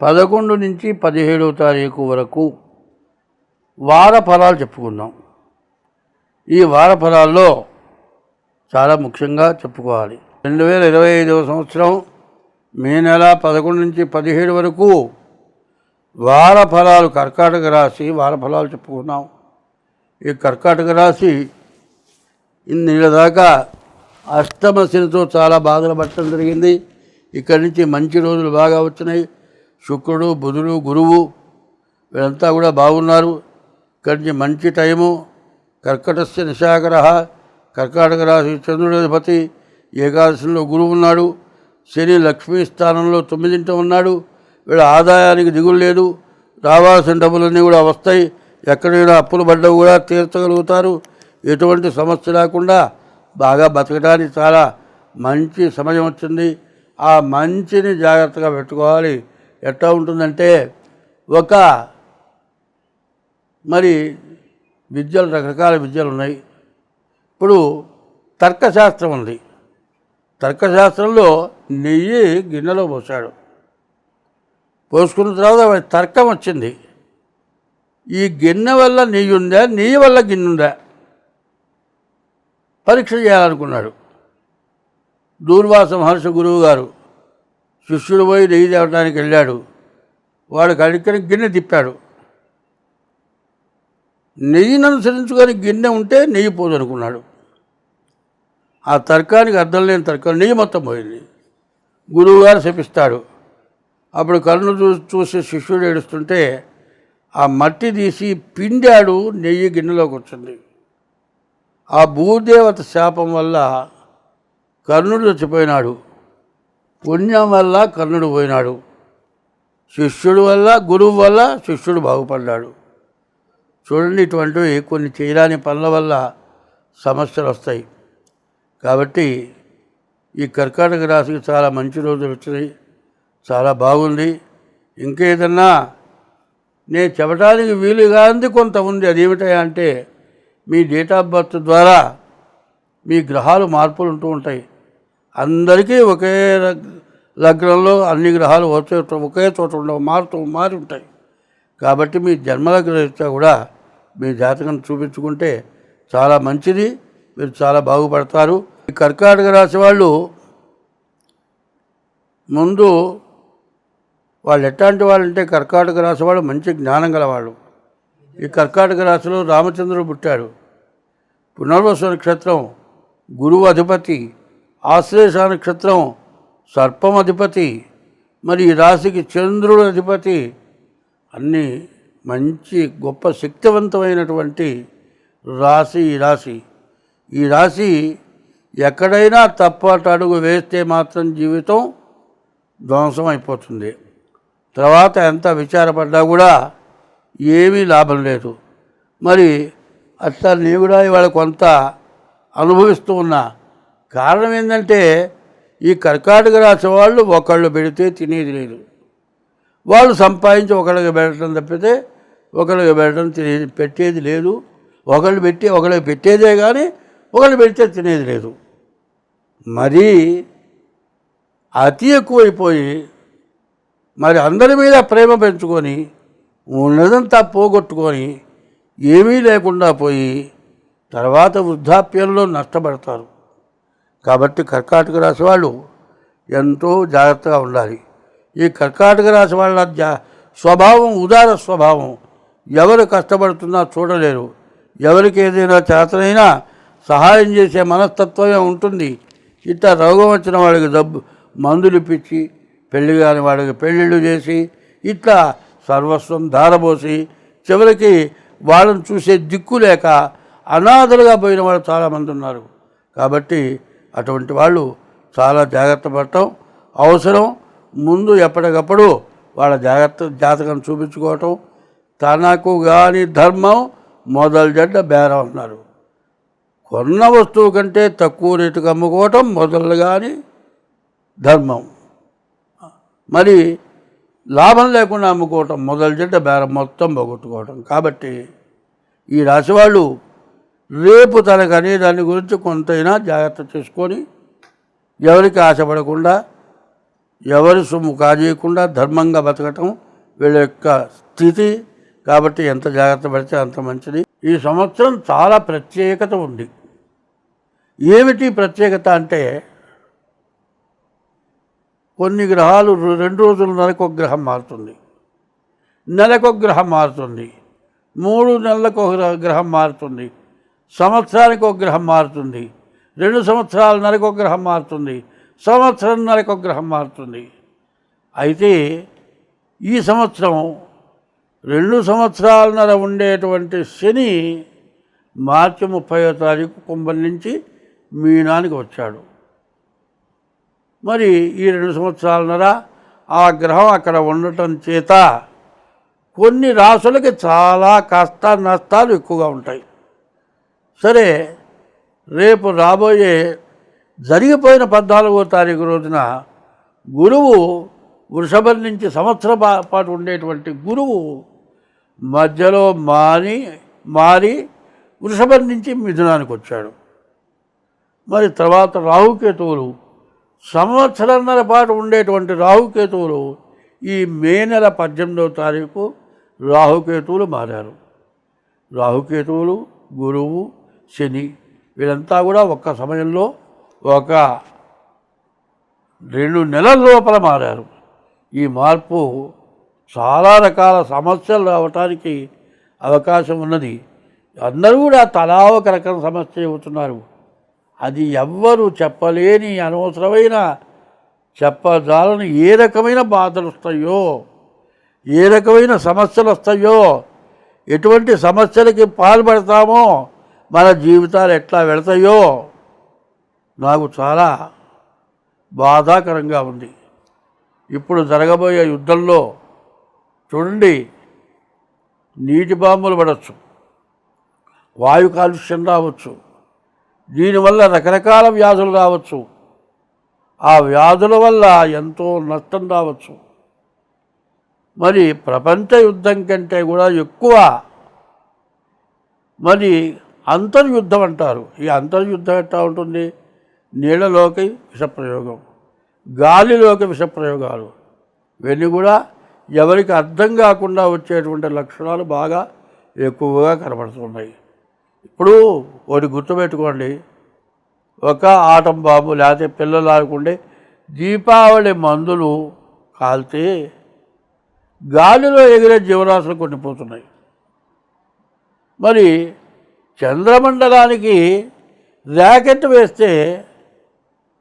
పదకొండు నుంచి పదిహేడవ తారీఖు వరకు వార ఫలాలు చెప్పుకుందాం. ఈ వార ఫలాల్లో చాలా ముఖ్యంగా చెప్పుకోవాలి. రెండు వేల ఇరవై ఐదవ సంవత్సరం మే నెల పదకొండు నుంచి పదిహేడు వరకు వార ఫలాలు కర్కాటక రాశి వార ఫలాలు చెప్పుకున్నాం ఈ కర్కాటక రాశి ఇన్ని దాకా అష్టమ శనితో చాలా బాధలు పట్టడం జరిగింది. ఇక్కడి నుంచి మంచి రోజులు బాగా వచ్చినాయి. శుక్రుడు బుధుడు గురువు వీళ్ళంతా కూడా బాగున్నారు. కానీ మంచి టైము. కర్కటస్య నిశాగ్రహ కర్కాటక రాశి చంద్రుడధిపతి ఏకాదశిలో గురువు ఉన్నాడు. శని లక్ష్మీ స్థానంలో తొమ్మిదింట ఉన్నాడు. వీళ్ళ ఆదాయానికి దిగులు లేదు. రావాల్సిన డబ్బులన్నీ కూడా వస్తాయి. ఎక్కడైనా అప్పులు పడ్డవి కూడా తీర్చగలుగుతారు. ఎటువంటి సమస్య లేకుండా బాగా బతకడానికి చాలా మంచి సమయం వచ్చింది. ఆ మంచిని జాగ్రత్తగా పెట్టుకోవాలి. ఎట్లా ఉంటుందంటే ఒక మరి విద్యలు రకరకాల విద్యలు ఉన్నాయి. ఇప్పుడు తర్కశాస్త్రం ఉంది. తర్కశాస్త్రంలో నెయ్యి గిన్నెలో పోసాడు. పోసుకున్న తర్వాత తర్కం వచ్చింది. ఈ గిన్నె వల్ల నెయ్యి ఉందా? నెయ్యి వల్ల గిన్నె ఉందా? పరీక్ష చేయాలనుకున్నాడు. దూర్వాస మహర్షి గురువు గారు శిష్యుడు పోయి నెయ్యి తేవడానికి వెళ్ళాడు. వాడు కడిక్కని గిన్నె తిప్పాడు. నెయ్యిని అనుసరించుకొని గిన్నె ఉంటే నెయ్యి పోదు అనుకున్నాడు ఆ తర్కానికి అర్థం లేని తర్కం నెయ్యి మొత్తం పోయింది. గురువుగారు శపిస్తాడు. అప్పుడు కన్ను చూ చూసి శిష్యుడు ఏడుస్తుంటే ఆ మట్టి తీసి పిండాడు నెయ్యి గిన్నెలోకి వచ్చింది. ఆ భూదేవత శాపం వల్ల కర్ణుడు చచ్చిపోయినాడు. పుణ్యం వల్ల కర్ణుడు పోయినాడు. శిష్యుడు వల్ల గురువు వల్ల శిష్యుడు బాగుపడ్డాడు. చూడండి ఇటువంటివి కొన్ని చేయరాని పనుల వల్ల సమస్యలు వస్తాయి. కాబట్టి ఈ కర్కాటక రాశికి చాలా మంచి రోజులు వచ్చినాయి. చాలా బాగుంది. ఇంకేదన్నా నేను చెప్పడానికి వీలుగా ఉంది కొంత ఉంది. అదేమిటా అంటే మీ డేట్ ఆఫ్ బర్త్ ద్వారా మీ గ్రహాలు మార్పులు ఉంటూ ఉంటాయి. అందరికీ ఒకే లగ్నంలో అన్ని గ్రహాలు ఒకే ఒకే చోట ఉండవు మారుతూ మారి ఉంటాయి. కాబట్టి మీ జన్మలగ్న రీత్యా కూడా మీ జాతకం చూపించుకుంటే చాలా మంచిది మీరు చాలా బాగుపడతారు. ఈ కర్కాటక రాశి వాళ్ళు ముందు వాళ్ళు ఎట్లాంటి వాళ్ళు అంటే కర్కాటక రాశి వాళ్ళు మంచి జ్ఞానం గలవాళ్ళు. ఈ కర్కాటక రాశిలో రామచంద్రుడు పుట్టాడు. పునర్వసు నక్షత్రం గురువు అధిపతి. ఆశ్లేష నక్షత్రం సర్పం అధిపతి మరి ఈ రాశికి చంద్రుడు అధిపతి అన్నీ మంచి గొప్ప శక్తివంతమైనటువంటి రాశి ఈ రాశి. ఈ రాశి ఎక్కడైనా తప్పట అడుగు వేస్తే మాత్రం జీవితం ధ్వంసం అయిపోతుంది తర్వాత ఎంత విచారపడ్డా కూడా ఏమీ లాభం లేదు. మరి అట్లా నీ కూడా ఇవాళ కొంత అనుభవిస్తూ ఉన్నా. కారణం ఏంటంటే ఈ కర్కాటక రాశి వాళ్ళు ఒకళ్ళు పెడితే తినేది లేదు. వాళ్ళు సంపాదించి ఒకళ్ళకి పెట్టడం తప్పితే ఒకళ్ళకి పెట్టడం తినేది పెట్టేది లేదు. ఒకళ్ళు పెట్టి ఒకళ్ళకి పెట్టేదే కానీ ఒకళ్ళు పెడితే తినేది లేదు. మరీ అతి ఎక్కువైపోయి మరి అందరి మీద ప్రేమ పెంచుకొని ఉన్నదంతా పోగొట్టుకొని ఏమీ లేకుండా పోయి తర్వాత వృద్ధాప్యంలో నష్టపడతారు. కాబట్టి కర్కాటక రాశి వాళ్ళు ఎంతో జాగ్రత్తగా ఉండాలి. ఈ కర్కాటక రాశి వాళ్ళ స్వభావం ఉదార స్వభావం. ఎవరు కష్టపడుతున్నా చూడలేరు. ఎవరికి ఏదైనా చేతనైనా సహాయం చేసే మనస్తత్వమే ఉంటుంది. ఇట్లా రోగం వచ్చిన వాళ్ళకి డబ్బు మందులు ఇప్పించి పెళ్ళి కాని వాళ్ళకి పెళ్ళిళ్ళు చేసి ఇట్లా సర్వస్వం ధారబోసి చివరికి వాళ్ళని చూసే దిక్కు లేక అనాథలుగా పోయిన వాళ్ళు చాలామంది ఉన్నారు. కాబట్టి అటువంటి వాళ్ళు చాలా జాగ్రత్త పడటం అవసరం. ముందు ఎప్పటికప్పుడు వాళ్ళ జాగ్రత్త జాతకం చూపించుకోవటం. తనకు కానీ ధర్మం మొదలు జడ్డ బేరం అన్నారు. కొన్న వస్తువు కంటే తక్కువ రేటుకు అమ్ముకోవటం మొదలు కానీ ధర్మం. మరి లాభం లేకుండా అమ్ముకోవటం మొదలు జడ్డ బేరం మొత్తం పోగొట్టుకోవటం. కాబట్టి ఈ రాశి వాళ్ళు రేపు తనకు దాని గురించి కొంతైనా జాగ్రత్త చేసుకొని ఎవరికి ఆశపడకుండా ఎవరి సొమ్ము కాజేయకుండా ధర్మంగా బతకటం వీళ్ళ యొక్క స్థితి. కాబట్టి ఎంత జాగ్రత్త పడితే అంత మంచిది. ఈ సంవత్సరం చాలా ప్రత్యేకత ఉంది. ఏమిటి ప్రత్యేకత అంటే కొన్ని గ్రహాలు రెండు రోజుల నెలకు గ్రహం మారుతుంది. నెలకు ఒక గ్రహం మారుతుంది. మూడు నెలలకు ఒక గ్రహం మారుతుంది. సంవత్సరానికి ఒక గ్రహం మారుతుంది. రెండు సంవత్సరాల నెలకు ఒక గ్రహం మారుతుంది. సంవత్సరం నెలకు ఒక గ్రహం మారుతుంది. అయితే ఈ సంవత్సరం రెండు సంవత్సరాలన్నర ఉండేటువంటి శని మార్చి ముప్పయో తారీఖు కుంభం నుంచి మీనానికి వచ్చాడు. మరి ఈ రెండు సంవత్సరాలన్నర ఆ గ్రహం అక్కడ ఉండటం చేత కొన్ని రాసులకి చాలా కష్ట నష్టాలు ఎక్కువగా ఉంటాయి. సరే రేపు రాబోయే జరిగిపోయిన పద్నాలుగో తారీఖు రోజున గురువు వృషభం నుంచి సంవత్సర పాటు ఉండేటువంటి గురువు మధ్యలో మారి మారి వృషభం నుంచి మిథునానికి వచ్చాడు. మరి తర్వాత రాహుకేతువులు సంవత్సరంన్నర పాటు ఉండేటువంటి రాహుకేతువులు ఈ మే నెల పద్దెనిమిదవ తారీఖు రాహుకేతువులు మారారు. రాహుకేతువులు గురువు శని. వీరంతా కూడా ఒక్క సమయంలో ఒక రెండు నెలల లోపల మారారు. ఈ మార్పు చాలా రకాల సమస్యలు రావటానికి అవకాశం ఉన్నది. అందరూ కూడా తలా ఒక రకం సమస్య చెబుతున్నారు. అది ఎవ్వరు చెప్పలేని అనవసరమైన చెప్పజాలని ఏ రకమైన బాధలు వస్తాయో ఏ రకమైన సమస్యలు వస్తాయో ఎటువంటి సమస్యలకి పాల్పడతామో మన జీవితాలు ఎట్లా వెళతాయో నాకు చాలా బాధాకరంగా ఉంది. ఇప్పుడు జరగబోయే యుద్ధంలో చూడండి నీటి బాంబులు పడవచ్చు వాయు కాలుష్యం రావచ్చు దీనివల్ల రకరకాల వ్యాధులు రావచ్చు. ఆ వ్యాధుల వల్ల ఎంతో నష్టం రావచ్చు. మరి ప్రపంచ యుద్ధం కంటే కూడా ఎక్కువ మరి అంతర్యుద్ధం అంటారు. ఈ అంతర్యుద్ధం ఎట్లా ఉంటుంది? నీళ్ళలోకి విషప్రయోగం గాలిలోకి విషప్రయోగాలు. ఇవన్నీ కూడా ఎవరికి అర్థం కాకుండా వచ్చేటువంటి లక్షణాలు బాగా ఎక్కువగా కనబడుతున్నాయి. ఇప్పుడు ఒకటి గుర్తుపెట్టుకోండి. ఒక ఆటం బాబు లేకపోతే పిల్లలు ఆడుకుంటే దీపావళి మందులు కాల్తే గాలిలో ఎగిరే జీవరాశులు కొట్టిపోతున్నాయి. మరి చంద్రమండలానికి ర్యాకెట్ వేస్తే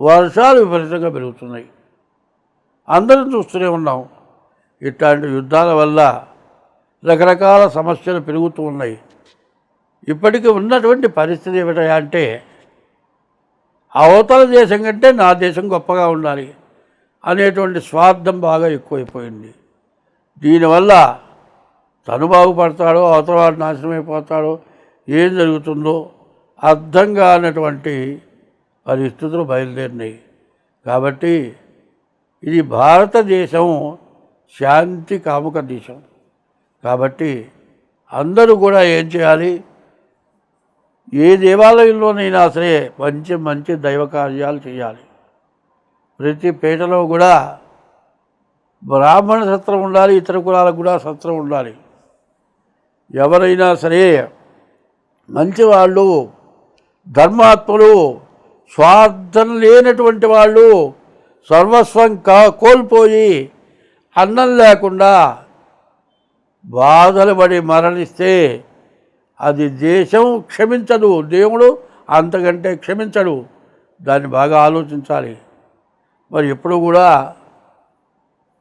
వర్షాలు విపరీతంగా పెరుగుతున్నాయి. అందరం చూస్తూనే ఉన్నాం. ఇట్లాంటి యుద్ధాల వల్ల రకరకాల సమస్యలు పెరుగుతూ ఉన్నాయి. ఇప్పటికీ ఉన్నటువంటి పరిస్థితి ఏమిటా అంటే అవతల దేశం కంటే నా దేశం గొప్పగా ఉండాలి అనేటువంటి స్వార్థం బాగా ఎక్కువైపోయింది. దీనివల్ల తను బాగుపడతాడు అవతల వాడు నాశనం అయిపోతాడో ఏం జరుగుతుందో అర్థం కానటువంటి పరిస్థితులు బయలుదేరినాయి. కాబట్టి ఇది భారతదేశం శాంతి కాముక దేశం. కాబట్టి అందరూ కూడా ఏం చేయాలి? ఏ దేవాలయంలోనైనా సరే మంచి మంచి దైవ కార్యాలు చేయాలి. ప్రతి పేటలో కూడా బ్రాహ్మణ సత్రం ఉండాలి ఇతర కులాలకు కూడా సత్రం ఉండాలి. ఎవరైనా సరే మంచివాళ్ళు ధర్మాత్ములు స్వార్థం లేనటువంటి వాళ్ళు సర్వస్వం కా కోల్పోయి అన్నం లేకుండా బాధలు పడి మరణిస్తే అది దేశం క్షమించదు. దేవుడు అంతకంటే క్షమించడు. దాన్ని బాగా ఆలోచించాలి. మరి ఎప్పుడు కూడా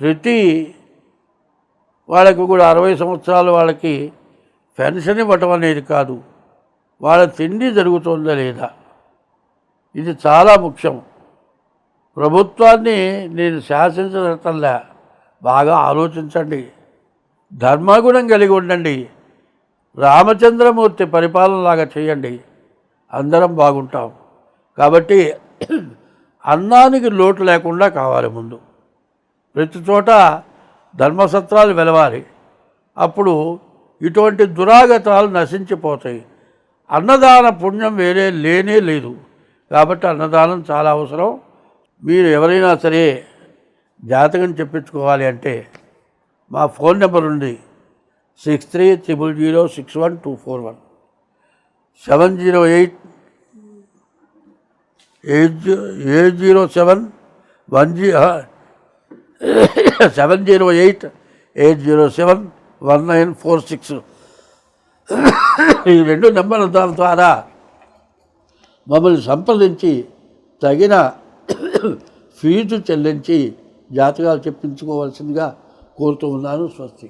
ప్రతి వాళ్ళకి కూడా అరవై సంవత్సరాలు వాళ్ళకి పెన్షన్ ఇవ్వటం అనేది కాదు. వాళ్ళ తిండి జరుగుతుందా లేదా? ఇది చాలా ముఖ్యం. ప్రభుత్వాన్ని నేను శాసించటంలా బాగా ఆలోచించండి. ధర్మగుణం కలిగి ఉండండి. రామచంద్రమూర్తి పరిపాలనలాగా చేయండి. అందరం బాగుంటాం. కాబట్టి అన్నానికి లోటు లేకుండా కావాలి ముందు. ప్రతి చోట ధర్మసత్రాలు వెలవాలి. అప్పుడు ఇటువంటి దురాగతాలు నశించిపోతాయి. అన్నదాన పుణ్యం వేరే లేనే లేదు. కాబట్టి అన్నదానం చాలా అవసరం. మీరు ఎవరైనా సరే జాతకం చెప్పించుకోవాలి అంటే మా ఫోన్ నెంబర్ ఉంది. Six three triple zero six one two four one. Seven zero eight eight G eight zero seven one G seven zero eight eight zero seven one nine four six. ఈ రెండు నెంబర్ల ద్వారా మమ్మల్ని సంప్రదించి తగిన fee చెల్లించి జాతకాలు చెప్పించుకోవాల్సిందిగా కోరుతూ ఉన్నాను స్వస్తి.